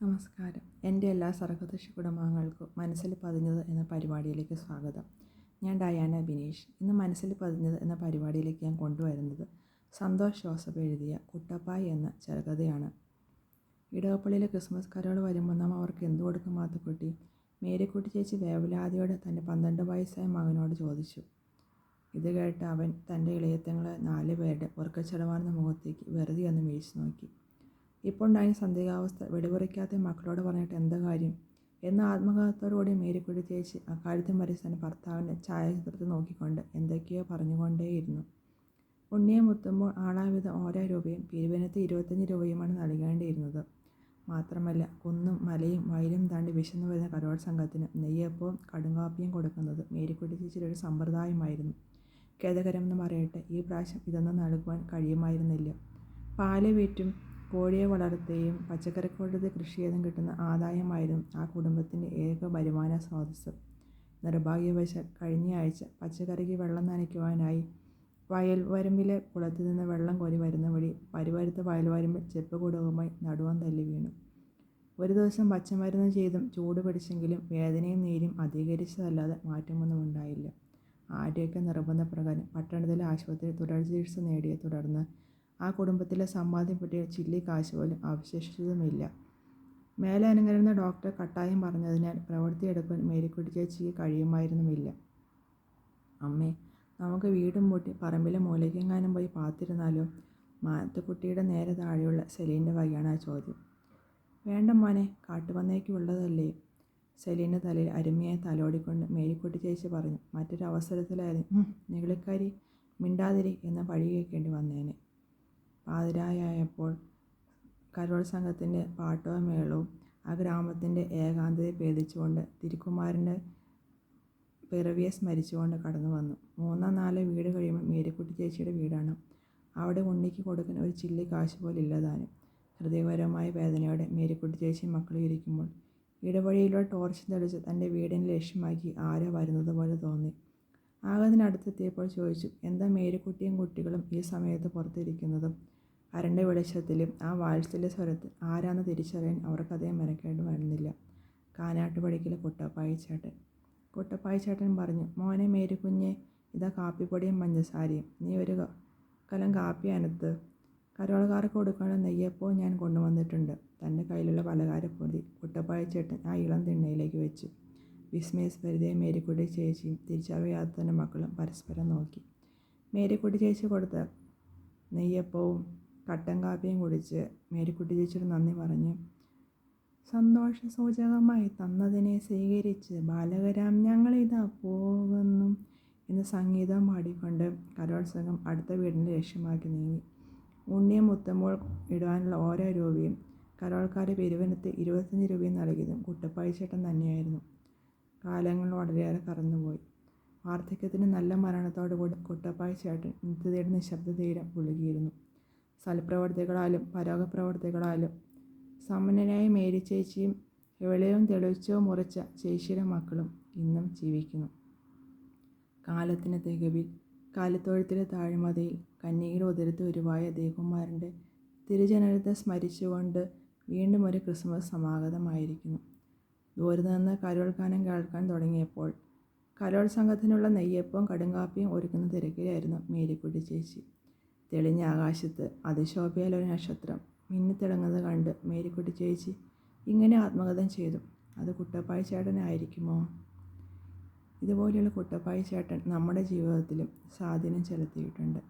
നമസ്കാരം. എന്റെ എല്ലാ സർഗദൃശ്യ കുടുംബാംഗങ്ങൾക്കും മനസ്സിൽ പതിഞ്ഞത് എന്ന പരിപാടിയിലേക്ക് സ്വാഗതം. ഞാൻ ഡയാന ബിനീഷ്. ഇന്ന് മനസ്സിൽ പതിഞ്ഞത് എന്ന പരിപാടിയിലേക്ക് ഞാൻ കൊണ്ടുവരുന്നത് സന്തോഷ് ജോസഫ് എഴുതിയ കുട്ടപ്പായി എന്ന ചെറുകഥയാണ്. ഇടവപ്പള്ളിയിലെ ക്രിസ്മസ് കരോൾ വരുമ്പോൾ നാം അവർക്ക് എന്തു കൊടുക്കും മാത്തുക്കുട്ടി മേരിക്കുട്ടി ചേച്ചി വേവലാതിയോടെ തന്റെ പന്ത്രണ്ട് വയസ്സായ മകനോട് ചോദിച്ചു. ഇത് കേട്ട് അവൻ തന്റെ ഇളയത്തങ്ങളെ നാല് പേരുടെ ഉറക്കച്ചടവാർന്ന മുഖത്തേക്ക് വെറുതെ ഒന്ന് വീഴ്ച നോക്കി. ഇപ്പോൾ ഉണ്ടായ സന്ദേഹാവസ്ഥ വെടിപുറയ്ക്കാത്ത മക്കളോട് പറഞ്ഞിട്ട് എന്താ കാര്യം? എന്ന ആത്മഘാതത്തോടുകൂടി മേരിക്കുട്ടി ചേച്ചി അക്കാര്യത്തിൽ മരിച്ച തന്നെ ഭർത്താവിന്റെ ഛായാചിത്രത്തിൽ നോക്കിക്കൊണ്ട് എന്തൊക്കെയോ പറഞ്ഞുകൊണ്ടേയിരുന്നു. ഉണ്ണിയെ മുത്തുമ്പോൾ ആളാവിധം ഓരോ രൂപയും പിരിവിനത്ത് ഇരുപത്തഞ്ച് രൂപയുമാണ് നൽകേണ്ടിയിരുന്നത്. മാത്രമല്ല കുന്നും മലയും വയലും താണ്ടി വിശന്നു വരുന്ന കരോൾ സംഘത്തിന് നെയ്യപ്പവും കടുങ്കാപ്പിയും കൊടുക്കുന്നത് മേരിക്കുട്ടി ചേച്ചിയുടെ ഒരു സമ്പ്രദായമായിരുന്നു. ഖേദകരമെന്ന് പറയട്ടെ ഈ പ്രാവശ്യം ഇതൊന്നും നൽകുവാൻ കഴിയുമായിരുന്നില്ല. പാൽ വിറ്റും കോഴിയെ വളർത്തുകയും പച്ചക്കറിക്കൂട്ടത്തിൽ കൃഷി ചെയ്തും കിട്ടുന്ന ആദായമായിരുന്നു ആ കുടുംബത്തിന്റെ ഏക വരുമാന സ്രോതസ്സ്. നിർഭാഗ്യവശാൽ കഴിഞ്ഞ ആഴ്ച പച്ചക്കറിക്ക് വെള്ളം നനയ്ക്കുവാനായി വയൽ വരമ്പിലെ കുളത്തിൽ നിന്ന് വെള്ളം കോരി വരുന്ന വഴി പരിവരുത്ത വയൽവരമ്പിൽ ചെപ്പ് കുടുകുമായി നടുവാൻ തല്ലി വീണു. ഒരു ദിവസം പച്ചമരുന്ന് ചെയ്തും ചൂട് പിടിച്ചെങ്കിലും വേദനയും നീരും അധികരിച്ചതല്ലാതെ മാറ്റമൊന്നും ഉണ്ടായില്ല. ആരോഗ്യ നിർബന്ധപ്രകാരം പട്ടണത്തിലെ ആശുപത്രിയിൽ തുടർ ചികിത്സ നേടിയ തുടർന്ന് ആ കുടുംബത്തിലെ സമ്പാദ്യം പറ്റിയ ചില്ലി കാശ് പോലും അവശേഷിച്ചതുമില്ല. മേലെ അനുകരുന്ന ഡോക്ടർ കട്ടായം പറഞ്ഞതിനാൽ പ്രവൃത്തിയെടുക്കാൻ മേരിക്കുട്ടി ചേച്ചിക്ക് കഴിയുമായിരുന്നുമില്ല. അമ്മേ നമുക്ക് വീടും പൂട്ടി പറമ്പിലെ മൂലയ്ക്കെങ്ങാനും പോയി പാത്തിരുന്നാലോ? മാത്തുക്കുട്ടിയുടെ നേരെ താഴെയുള്ള സെലീന്റെ വകയാണ് ആ ചോദ്യം. വേണ്ട മോനെ കാട്ടുപന്നേക്ക് ഉള്ളതല്ലേ? സെലീന്റെ തലയിൽ അരുമയായി തലോടിക്കൊണ്ട് മേരിക്കുട്ടി ചേച്ചി പറഞ്ഞു. മറ്റൊരു അവസരത്തിലായിരുന്നു നികളിക്കാരി മിണ്ടാതിരി എന്ന പഴി കേൾക്കേണ്ടി വന്നേനെ. പാതിരായായപ്പോൾ കരോൾ സംഘത്തിന്റെ പാട്ടവും മേളവും ആ ഗ്രാമത്തിന്റെ ഏകാന്തതയെ ഭേദിച്ചുകൊണ്ട് തിരുക്കുമാരന്റെ പിറവിയെ സ്മരിച്ചുകൊണ്ട് കടന്നു വന്നു. മൂന്നോ നാലോ വീട് കഴിയുമ്പോൾ മേരിക്കുട്ടി ചേച്ചിയുടെ വീടാണ്. അവിടെ ഉണ്ണിക്ക് കൊടുക്കാൻ ഒരു ചില്ലി കാശ് പോലും ഇല്ലതാനും ഹൃദയപരമായ വേദനയോടെ മേരിക്കുട്ടി ചേച്ചി മക്കളെ ഇരിക്കുമ്പോൾ ഇടവഴിയിലൂടെ ടോർച്ച് തെളിച്ച് തന്റെ വീടിനെ ലക്ഷ്യമാക്കി ആരോ വരുന്നത് പോലെ തോന്നി ആകതിനടുത്തെത്തിയപ്പോൾ ചോദിച്ചു എന്താ മേരിക്കുട്ടിയും കുട്ടികളും ഈ സമയത്ത് പുറത്തിരിക്കുന്നതും? അരണ്ട വെളിച്ചത്തിലും ആ വാത്സല്യ സ്വരത്തിൽ ആരാന്ന് തിരിച്ചറിയാൻ അവർക്കതേ മെനക്കേണ്ടി വരുന്നില്ല. കാനാട്ടുപടിക്കിലെ കുട്ടപ്പായിച്ചേട്ടൻ. കുട്ടപ്പായി ചേട്ടൻ പറഞ്ഞു മോനെ മേരിക്കുഞ്ഞെ ഇതാ കാപ്പിപ്പൊടിയും പഞ്ചസാരയും. നീ ഒരു കലം കാപ്പി അനത്ത് കരോളക്കാർക്ക് കൊടുക്കാനുള്ള നെയ്യപ്പവും ഞാൻ കൊണ്ടുവന്നിട്ടുണ്ട്. തന്റെ കയ്യിലുള്ള പലകാരപ്പൊതി കുട്ടപ്പായിച്ചേട്ടൻ ആ ഇളം തിണ്ണയിലേക്ക് വെച്ചു. വിസ്മയസ്പരിതയും മേരിക്കുട്ടി ചേച്ചിയും തിരിച്ചറിയാത്ത തന്നെ മക്കളും പരസ്പരം നോക്കി. മേരിക്കുട്ടി ചേച്ചി കൊടുത്ത നെയ്യപ്പവും കട്ടൻ കാപ്പിയും കുടിച്ച് മേരിക്കുട്ടി ചേച്ചിയുടെ നന്ദി പറഞ്ഞ്. സന്തോഷ സൂചകമായി തന്നതിനെ സ്വീകരിച്ച് ബാലകരാം ഞങ്ങളിതാ പോകുന്നു എന്ന് സംഗീതം പാടിക്കൊണ്ട് കലോത്സവം അടുത്ത വീടിന്റെ ലക്ഷ്യമാക്കി നീങ്ങി. ഉണ്ണിയെ മുത്തുമ്പോൾ ഇടുവാനുള്ള ഓരോ രൂപയും കരോൾക്കാരെ പെരുവനത്ത് ഇരുപത്തഞ്ച് രൂപയും നൽകിയതും കുട്ടപ്പായി ചേട്ടൻ തന്നെയായിരുന്നു. കാലങ്ങൾ വളരെയേറെ കറന്നുപോയി വാർദ്ധക്യത്തിന് നല്ല മരണത്തോടുകൂടി കുട്ടപ്പായി ചേട്ടൻ നിത്യതയുടെ നിശബ്ദതയിലും പുലുകിയിരുന്നു സൽപ്രവർത്തികളാലും പരോഗപ്രവർത്തികളാലും മേരി ചേച്ചിയും എവിടെയും തെളിച്ചോ മുറിച്ച ചേച്ചിയുടെ മക്കളും ഇന്നും ജീവിക്കുന്നു. കാലത്തിന് തികവിൽ കാലത്തൊഴുത്തിലെ താഴ്മതയിൽ കന്യകയുടെ ഉദരത്ത് ഉരുവായ ദേവകുമാരന്റെ തിരുജനനത്തെ സ്മരിച്ചുകൊണ്ട് വീണ്ടും ഒരു ക്രിസ്മസ് സമാഗതമായിരിക്കുന്നു. ദൂരത്ത് നിന്ന് കരോൾഗാനം കേൾക്കാൻ തുടങ്ങിയപ്പോൾ കരോൾ സംഘത്തിനുള്ള നെയ്യപ്പവും കടുങ്കാപ്പിയും ഒരുക്കുന്ന തിരക്കിലായിരുന്നു മേരിക്കുട്ടി ചേച്ചി. തെളിഞ്ഞ ആകാശത്ത് അതിശോഭയാൽ ഒരു നക്ഷത്രം. മിന്നിത്തിളങ്ങുന്നത് കണ്ട് മേരിക്കുട്ടി ചേച്ചി ഇങ്ങനെ ആത്മകഥം ചെയ്തു. അത് കുട്ടപ്പായി ചേട്ടനായിരിക്കുമോ ഇതുപോലെയുള്ള കുട്ടപ്പായി ചേട്ടൻ നമ്മുടെ ജീവിതത്തിലും സ്വാധീനം ചെലുത്തിയിട്ടുണ്ട്.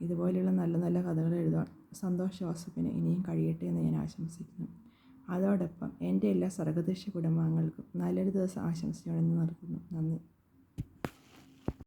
ഇതുപോലെയുള്ള നല്ല നല്ല കഥകൾ എഴുതാൻ സന്തോഷ് ജോസഫിന് ഇനിയും കഴിയട്ടെ എന്ന് ഞാൻ ആശംസിക്കുന്നു. അതോടൊപ്പം എന്റെ എല്ലാ സർഗദൃശ്യ കുടുംബാംഗങ്ങൾക്കും നല്ലൊരു ദിവസം ആശംസിച്ചുകൊണ്ട് നിർത്തുന്നു നന്ദി.